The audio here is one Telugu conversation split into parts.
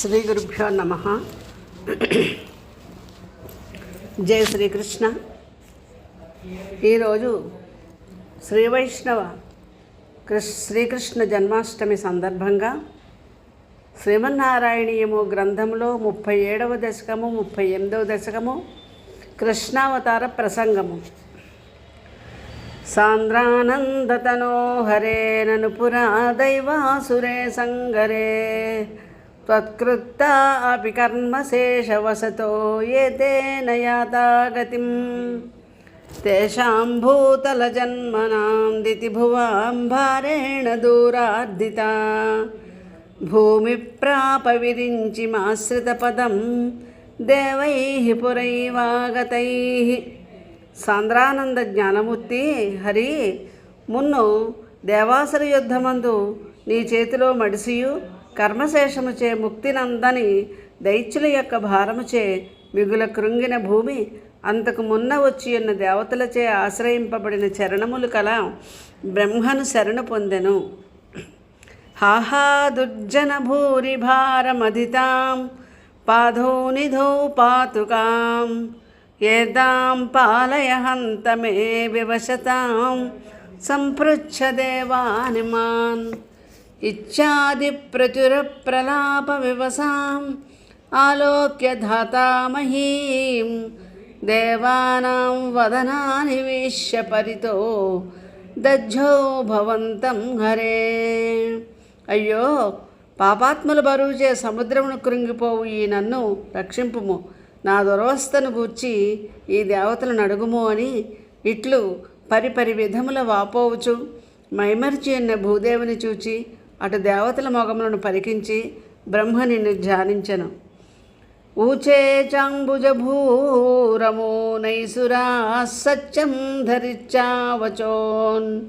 శ్రీ గురుభ్యో నమ. జయ శ్రీకృష్ణ. ఈరోజు శ్రీ వైష్ణవ కృష్ శ్రీకృష్ణ జన్మాష్టమి సందర్భంగా శ్రీమన్నారాయణీయము గ్రంథంలో ముప్పై ఏడవ దశకము ముప్పై ఎనిమిదవ దశకము కృష్ణావతార ప్రసంగము. సాంద్రానందతనో హరే నను పురా దైవాసురే సంగరే త్వత్కృత్త అపి కర్మశేషవసతో ఏ తేన యాతా గతిం తేషాం భూతలజన్మనాం దితిభువాం భారేణ దూరార్దితా భూమి ప్రాప విరించిమాశ్రితపదం దేవై పురైవాగతై సాంద్రానంద జ్ఞానమూర్తి హరి మున్ను దేవాసుర యుద్ధమందు నీ చేతిలో మడిసియు కర్మశేషముచే ముక్తినందని దైత్యుల యొక్క భారముచే మిగుల కృంగిన భూమి అంతకు మున్న వచ్చి ఉన్న దేవతలచే ఆశ్రయింపబడిన చరణములు కల బ్రహ్మను శరణు పొందెను. హాహా దుర్జన భూరి భారమధితాం పాధో నిధో పాతుకాం. ఏదాం పాలయ హంతమే వివశతాం. సంపృచ్ఛ దేవాని మాన్ ఇచ్చాది ప్రచుర ప్రలాప వివసాం ఆలోక్య ధాతామహీం దేవానాం వదనాని వీష్య పరితో దజ్జో భవంతం హరే. అయ్యో పాపాత్ముల బరువుచే సముద్రమును కృంగిపోవు ఈ నన్ను రక్షింపుము. నా దురవస్థను గూర్చి ఈ దేవతలను అడుగుము అని ఇట్లు పరిపరి విధముల వాపోవచ్చు మైమరిచి ఉన్న భూదేవుని చూచి అటు దేవతల మొగములను పరికించి బ్రహ్మ నిన్ను ధ్యానించను. ఊచే చాంబుజభూరమో నైసురా సత్యం ధరిచ్చావచోన్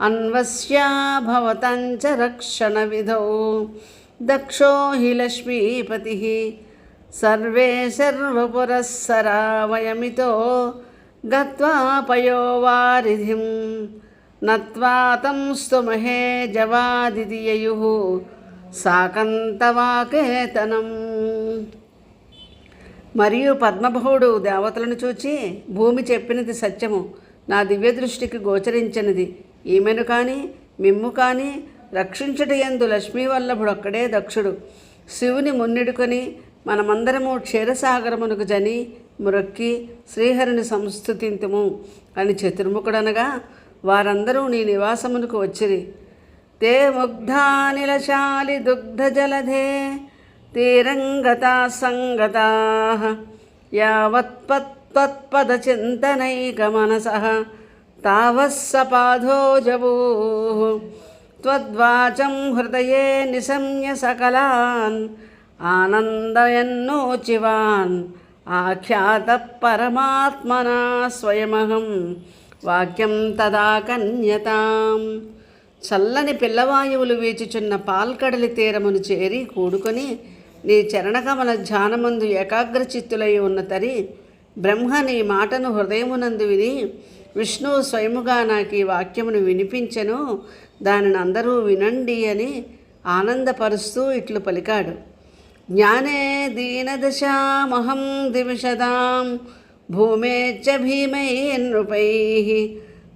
అన్వస్యా భవతంచ రక్షణ విధౌ. దక్షో హి లక్ష్మీపతి. సర్వే సర్వపురస్సరా వయమితో గత్వా పయోవారిధిం నత్వాతం స్తుమహే జవాదిదియయు సాకంతవాకేతనం. మరియు పద్మభవుడు దేవతలను చూచి భూమి చెప్పినది సత్యము నా దివ్య దృష్టికి గోచరించినది. ఈమెను కానీ మిమ్ము కానీ రక్షించుట ఎందు లక్ష్మీవల్లభుడు ఒక్కడే దక్షుడు. శివుని మున్నిడుకొని మనమందరము క్షీరసాగరమునకు జని మ్రొక్కి శ్రీహరిని సంస్థుతింతుము అని చతుర్ముఖుడనగా వారందరూ నీ నివాసమునకు వచ్చిరి. తే ముగ్ధానిలశాలి దుగ్ధ దుగ్ధజలధే తీరంగతా సంగతా. యావత్పత్పదచింతనైకమనస మనస. జవూ. త్వద్వాచం హృదయే నిశమ్య సకలాన్. ఆనందయన్నోచివాన్. ఆఖ్యాత పరమాత్మనా స్వయమహం. వాక్యం తదా కన్యతాం. చల్లని పిల్లవాయువులు వీచుచున్న పాల్కడలి తీరమును చేరి కూడుకొని నీ చరణకమల ధ్యానమందు ఏకాగ్రచిత్తులై ఉన్న తరి బ్రహ్మ నీ మాటను హృదయమునందు విని విష్ణువు స్వయముగా నాకు ఈ వాక్యమును వినిపించెను. దానిని అందరూ వినండి అని ఆనందపరుస్తూ ఇట్లు పలికాడు. జ్ఞానే దీనదశామహం దివిషదాం భూమేచ్చ భీమై నృపై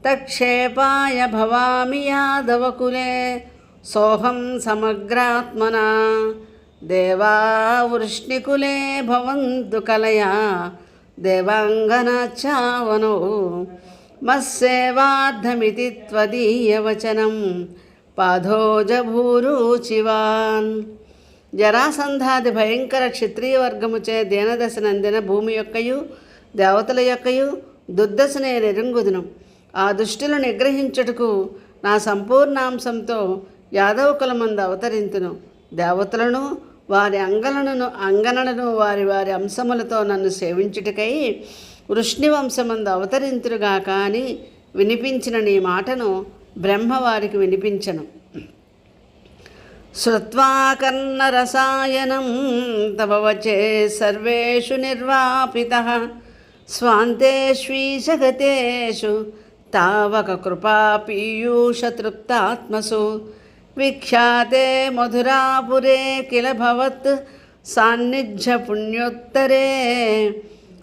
తక్షేపాయ భవామి యాదవకులే. సోహం సమగ్రాత్మనా. దేవా వృష్ణికులే భవంతు కలయా. దేవాంగనాచావనో మత్సేవార్థమితి త్వదీయవచనం పాధోజభూరుచివాన్. జరాసంధాది భయంకర క్షత్రియ వర్గముచే దీనదశ నందిన భూమి యొక్కయు దేవతల యొక్కయు దుర్దశనే నిరంగుదును ఆ దుష్టులు నిగ్రహించుటకు నా సంపూర్ణాంశంతో యాదవ కులమందు అవతరింతును. దేవతలను వారి అంగలను అంగనలను వారి వారి అంశములతో నన్ను సేవించుటకై వృష్ణివంశమందు అవతరింతురుగాక అని వినిపించిన నీ మాటను బ్రహ్మ వారికి వినిపించను. శ్రుత్వా కర్ణరసాయనం తవ వచే సర్వేషు నిర్వాపిత. స్వాంతేష్వీ జగతేషు తావక కృపా పీయూషతృప్తాత్మసు విఖ్యాతే మధురాపురే కిల భవత్ సాన్నిధ్య పుణ్యోత్తరే.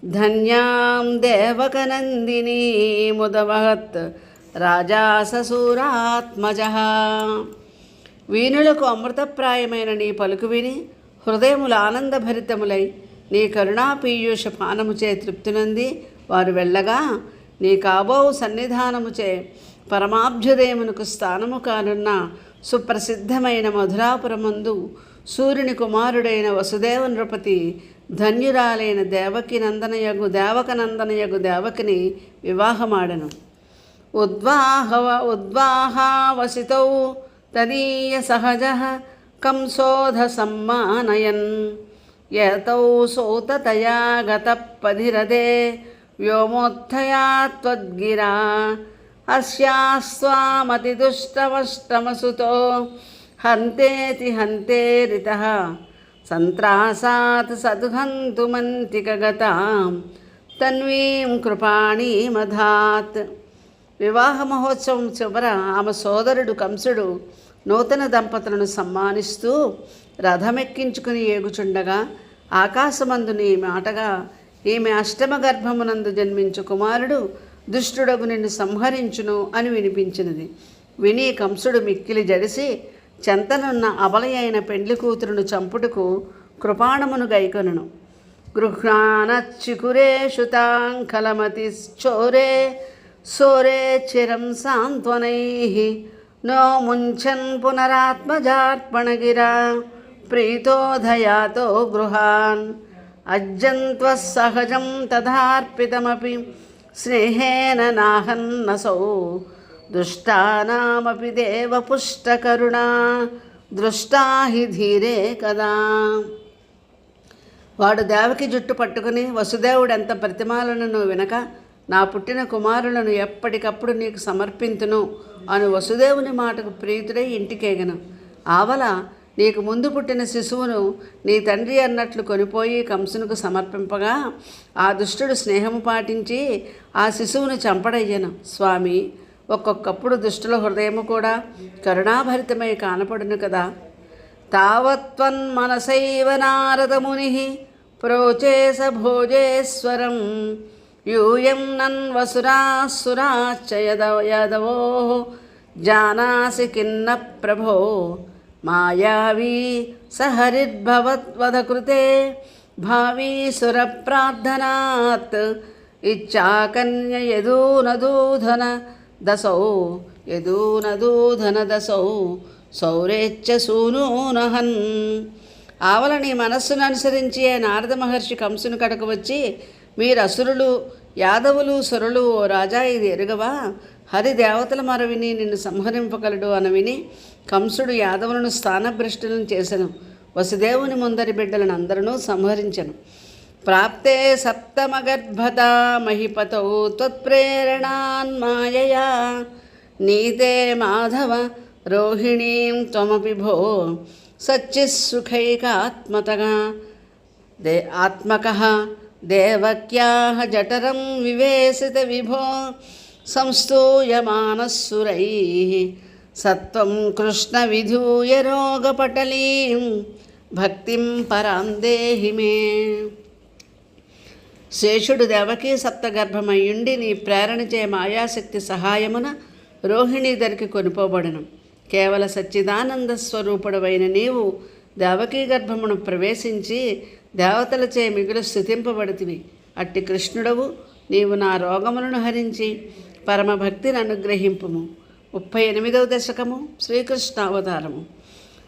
ధన్యాం దేవకనందిని ముదవహత్ రాజా ససూరాత్మజ. వీణులకు అమృతప్రాయమైన నీ పలుకు విని హృదయములు ఆనందభరితములై నీ కరుణా పీయూష పానముచే తృప్తినంది. వారు వెళ్ళగా నీ కాబోవు సన్నిధానముచే పరమాభ్యుదయమునకు స్థానము కానున్న సుప్రసిద్ధమైన మధురాపురమందు సూర్యుని కుమారుడైన వసుదేవ నృపతి ధన్యురాలైన దేవకి నందనయగు దేవక నందనయగు దేవకిని వివాహమాడను. ఉద్వాహవ ఉద్వాహావసితౌ తదీయ సహజ కంసోధ సమ్మానయన్. యతౌ సోతతయా గతపధిరదే వ్యోమోత్థయా త్వద్గిరా అస్యాస్వామతిదుష్టమష్టమసుతో హంతేతి హంతేరిత సంత్రాసాత్ సద్హంతుమంతికగతాం తన్వీం కృపాణీమధాత్ వివాహ మహోత్సవం చివర ఆమె సోదరుడు కంసుడు నూతన దంపతులను సమ్మానిస్తూ రథమెక్కించుకుని ఏగుచుండగా ఆకాశమందుని మాటగా ఈమె అష్టమ గర్భమునందు జన్మించు కుమారుడు దుష్టుడగు నిన్ను సంహరించును అని వినిపించినది. విని కంసుడు మిక్కిలి జడిసి చెంతనున్న అబలయైన పెండ్లి కూతురును చంపుటకు కృపాణమును గైకొనను. గృహ్ణానచ్చికురేషు తాంకలమతిశ్చోరే సోరే చిరం సాంత్వనై నో ముంచన్ పునరాత్మజార్పణగిరా ప్రీతోధయాతో గృహాన్. అజ్జంత్వ సహజం తథార్పితమపి స్నేహేన నాహన్నసౌ దుష్టానామపి దేవపుష్టకరుణా దృష్టా హి ధీరే కదా. వాడు దేవకి జుట్టు పట్టుకుని వసుదేవుడు ఎంత ప్రతిమాలను వినక నా పుట్టిన కుమారులను ఎప్పటికప్పుడు నీకు సమర్పింతును అని వసుదేవుని మాటకు ప్రీతుడై ఇంటికేగను. ఆవల నీకు ముందు పుట్టిన శిశువును నీ తండ్రి అన్నట్లు కొనిపోయి కంసునికి సమర్పింపగా ఆ దుష్టుడు స్నేహము పాటించి ఆ శిశువును చంపడయ్యను. స్వామి ఒక్కొక్కప్పుడు దుష్టుల హృదయము కూడా కరుణాభరితమై కానపడును కదా. తావత్వన్మనసైవ నారదముని ప్రోచేస భోజేశ్వరం. యూయం నన్వసురాసురాశ్చ యదవో జానాసి కిన్న ప్రభో మాయావీ సహరిద్భవద్వధకృతే భావీ సురప్రార్థనాత్ ఇచ్చాకన్య యదూనదూధన దశౌ యదూనదూధన దశౌ సౌరేచ్ఛ సూనూనహన్ ఆవల నీ మనస్సును అనుసరించి నారద మహర్షి కంసుని కడకు వచ్చి మీరు అసురులు యాదవులు సురులు ఓ రాజా ఇది ఎరుగవా? హరిదేవతల మరవిని నిన్ను సంహరింపగలడు అని విని కంసుడు యాదవులను స్థానభ్రష్టులను చేసెను. వసుదేవుని ముందరి బిడ్డలను అందరూ సంహరించను. ప్రాప్తే సప్తమగర్భదా మహిపతౌ త్వత్ప్రేరణాన్మాయయా నీతే మాధవ రోహిణీం త్వమపి భో. సచ్చిస్సుఖైకాత్మతగా. దే ఆత్మక దేవక్యా జఠరం వివేసిత విభో సంస్తూయమానస్సురై సత్వం కృష్ణ విధూయ రోగపటలీం భక్తిం పరాం దేహి మే. శేషుడు దేవకి సప్తగర్భమయ్యుండి నీ ప్రేరణచే మాయాశక్తి సహాయమున రోహిణి దరికి కొనుపోబడను. కేవల సచ్చిదానంద స్వరూపుడవైన నీవు దేవకీ గర్భమును ప్రవేశించి దేవతలచే మిగులు స్థుతింపబడితివి. అట్టి కృష్ణుడవు నీవు నా రోగములను హరించి పరమభక్తిని అనుగ్రహింపుము. ముప్పై ఎనిమిదవ దశకము శ్రీకృష్ణ అవతారము.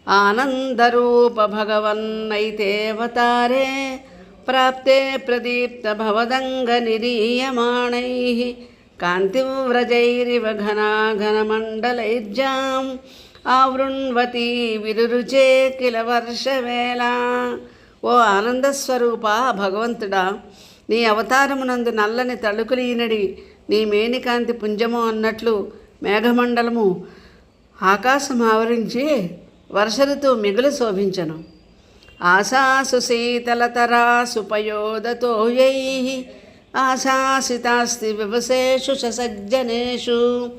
ఆనందరూప భగవన్నైతే అవతారే ప్రాప్తే ప్రదీప్త భవదంగ నిరీయమాణై. కాంతివ్రజైరివ ఘనాఘనమండలైర్జాం. ఆవృణ్వతి విరురుచే కిల వర్షవేళ ఓ ఆనందస్వరూప భగవంతుడా నీ అవతారమునందు నల్లని తళుకులీనడి నీ మేనికాంతి పుంజము అన్నట్లు మేఘమండలము ఆకాశం ఆవరించి వర్ష ఋతువు మిగులు శోభించను. ఆశాసు శీతలతరాసుపయోదతోయై ఆశాసితాస్తి వివసేషు సజ్జనేషు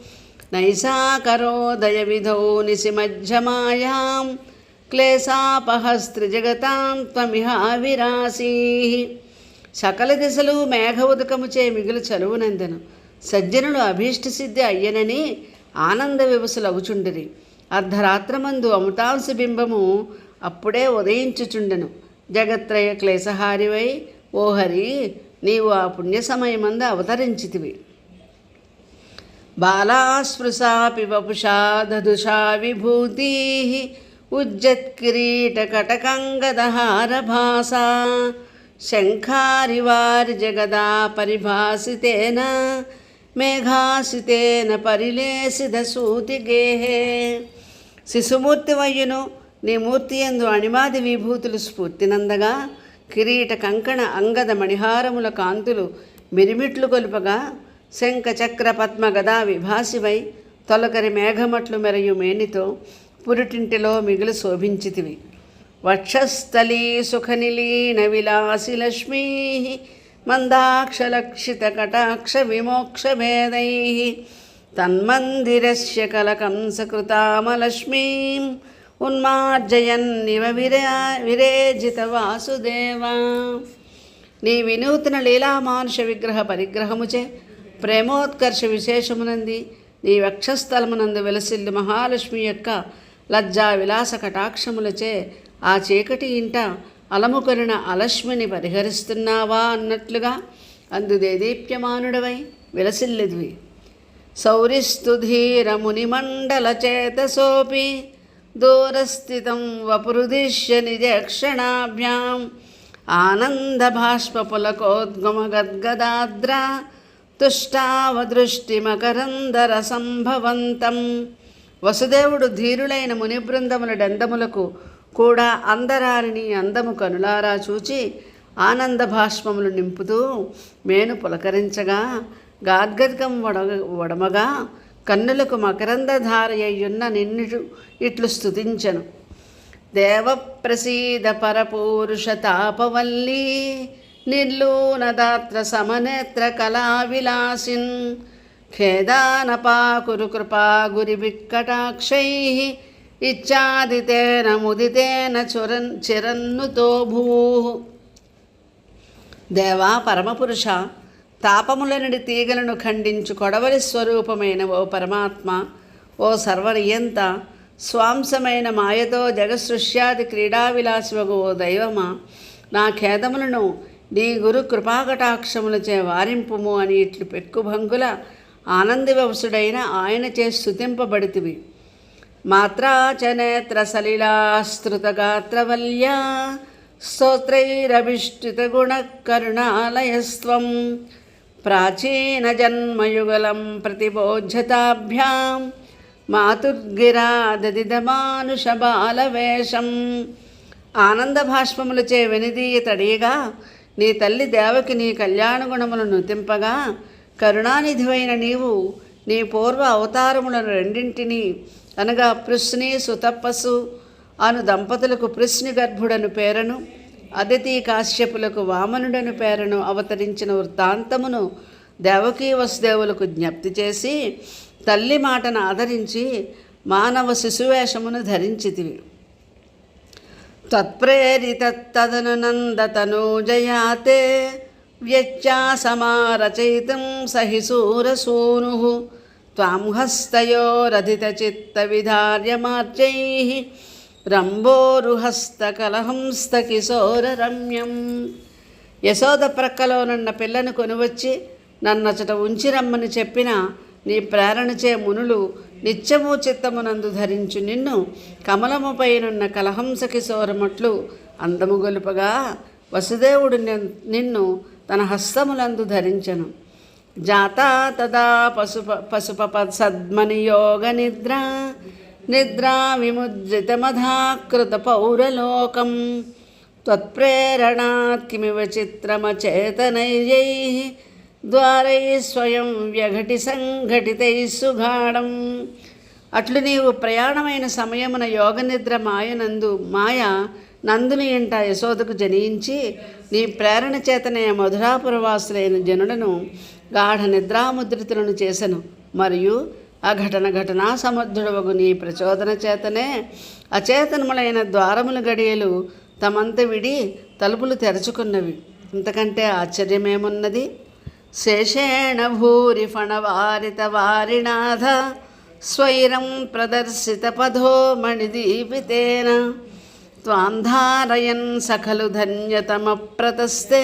నైసాకరోదయ విధౌ నిశిమధ్యమాయాం క్లేశాపహస్త్రిజగతాం త్వమిహావిరాశీ సకల దిశలు మేఘ ఉదకముచే మిగులు చలువునందెను. సజ్జనులు అభీష్ట సిద్ధి అయ్యనని ఆనంద వివసులవుచుండిరి అర్ధరాత్రమందు అమృతాంశ బింబము అప్పుడే ఉదయించుచుండెను. జగత్రయ క్లేశహారివై ఓ హరి నీవు ఆ పుణ్య సమయమందు అవతరించితివి. బాలాస్పృశాపి వపుషా దదుషా విభూతి ఉజ్జత్కిరీటకటకంగదహారభాసా శంఖారివారి జగదా పరిభాసితేన మేఘాసితేన పరిలేసిద సూతిగేహే శిశుమూర్తివయ్యును నీ మూర్తి ఎందు అణిమాది విభూతులు స్ఫూర్తినందగా కిరీట కంకణ అంగద మణిహారముల కాంతులు మిరిమిట్లు కొలుపగా శంఖ చక్ర పద్మ గదా విభాసివై తొలకరి మేఘమట్లు మెరయు మేనితో పురిటింటిలో మిగులు శోభించితివి. వక్షస్థలీ సుఖనిలీన విలాసి లక్ష్మీ మందాక్షలక్షిత కటాక్ష విమోక్ష భేదై తన్మందిరస్య కలకంసకృతామలక్ష్మీం ఉన్మార్జయన్నివ విరా విరేజిత వాసుదేవా. నీ వినూతన లీలామానుష విగ్రహ పరిగ్రహముచే ప్రేమోత్కర్ష విశేషమునంది నీ వక్షస్థలమునందు వెలసిల్లు మహాలక్ష్మి యొక్క లజ్జా విలాస కటాక్షములచే ఆ చీకటి ఇంట అలముకొనిన అలక్ష్మిని పరిహరిస్తున్నావా అన్నట్లుగా అందు దేదీప్యమానుడవై విలసిల్లిదివి. సౌరిస్తుధీరమునిమండల చేతసోపి దూరస్థితం వపురుదిశ్య నిజక్షణాభ్యాం. ఆనందభాష్పపులకోద్గమగద్గదాద్రా తుష్టావదృష్టిమకరందర సంభవంతం వసుదేవుడు ధీరులైన ముని బృందముల డందములకు కూడా అందరారిని అందము కనులారా చూచి ఆనంద భాష్మములు నింపుతూ మేను పులకరించగా గాద్గదికం వడ వడమగా కన్నులకు మకరందధారయ్యున్న నిన్ను ఇట్లు స్థుతించను దేవప్రసీద పరపూరుషతాపవల్లీ నిర్లూనదాత్ర సమనేత్ర కళావిలాసిన్ ఖేదానపాకురు కృపా గురివిక్కటాక్షై ఇచ్చాదితేన ముదితేన చురన్ చిరన్నుతో భూ దేవా పరమపురుష తాపములనుడి తీగలను ఖండించు కొడవలి స్వరూపమైన ఓ పరమాత్మ ఓ సర్వనియంత స్వాంసమైన మాయతో జగసృష్యాది క్రీడావిలాసివగు ఓ దైవమా నా ఖేదములను నీ గురు కృపాకటాక్షములచే వారింపుము అని ఇట్లు పెక్కుభంగుల ఆనందివంసుడైన ఆయన చే స్థుతింపబడితివి మాత్రా చ సలిలాస్తృతగాత్రవల్యా ప్రాచీన జన్మయుగలం ప్రతిబోధ్యతాభ్యాం మాతుర్గిరా దదిదమానుష బాలవేషం. ఆనంద భాష్పములచే వెనిదీయ తడియగా నీ తల్లి దేవకి నీ కళ్యాణ గుణములను తింపగా కరుణానిధివైన నీవు నీ పూర్వ అవతారములను రెండింటినీ అనగా పృశ్ని సుతప్పసు అను దంపతులకు పృశ్ని గర్భుడను పేరను అదితి కాశ్యపులకు వామనుడను పేరను అవతరించిన వృత్తాంతమును దేవకీ వసుదేవులకు జ్ఞప్తి చేసి తల్లి మాటను ఆదరించి మానవ శిశువేషమును ధరించితివి. తత్ప్రేరితదనునందతనూజయాతే వ్యత్యాసమారచయితం సహి శూరసూను త్వాం హస్తయోరధితచిత్తవిధార్యమార్జై. రంభోరుహస్తకలహంస్తకిశోరరమ్యం. యశోద ప్రక్కలోనున్న పిల్లను కొనువచ్చి నన్నచట ఉంచి రమ్మని చెప్పిన నీ ప్రేరణచే మునులు నిత్యము చిత్తమునందు ధరించు నిన్ను కమలముపైనున్న కలహంస కిశోరమట్లు అందము గొలుపగా వసుదేవుడు నిన్- నిన్ను తన హస్తములందు ధరించను. జాతా తదా పశుప పశుపప సద్మనియోగ నిద్ర నిద్రా విముద్రితమధాకృత పౌరలోకం. త్వత్ప్రేరణాత్ కిమివ చిత్రమచేతనైర్యై ద్వారై స్వయం వ్యఘటి సంఘటితై సుగాఢం. అట్లు నీవు ప్రయాణమైన సమయమున యోగ నిద్ర మాయనందు మాయ నందుని ఇంట యశోదకు జనించి నీ ప్రేరణ చేతనే మధురాపురవాసులైన జనులను గాఢ నిద్రాముద్రితులను చేసెను. మరియు అఘటన ఘటనా సముద్రుడవగు నీ ప్రచోదన చేతనే అచేతనములైన ద్వారముల గడియలు తమంత విడి తలుపులు తెరుచుకున్నవి. ఇంతకంటే ఆశ్చర్యమేమున్నది? శేషేణ భూరి ఫణవారిత వారినాథ స్వైరం ప్రదర్శిత పథో మణిదీపితేన. త్వాంధారయన్ సఖలు ధన్యతమ ప్రతస్తే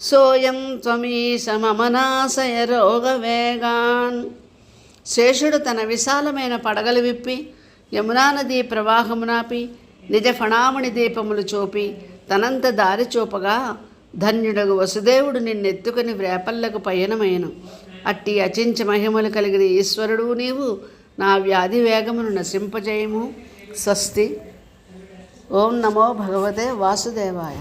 సోయం త్వమీశ మమనాశయ రోగవేగాన్. శేషుడు తన విశాలమైన పడగలు విప్పి యమునా నదీ ప్రవాహమునాపి నిజ ఫణామణి దీపములు చూపి తనంత దారి చూపగా ధన్యుడగు వసుదేవుడు నిన్నెత్తుకుని వ్రేపల్లకు పయనమైను అట్టి అచించ మహిమలు కలిగిన ఈశ్వరుడు నీవు నా వ్యాధి వేగమును నశింపజేయము. స్వస్తి. ఓం నమో భగవతే వాసుదేవాయ.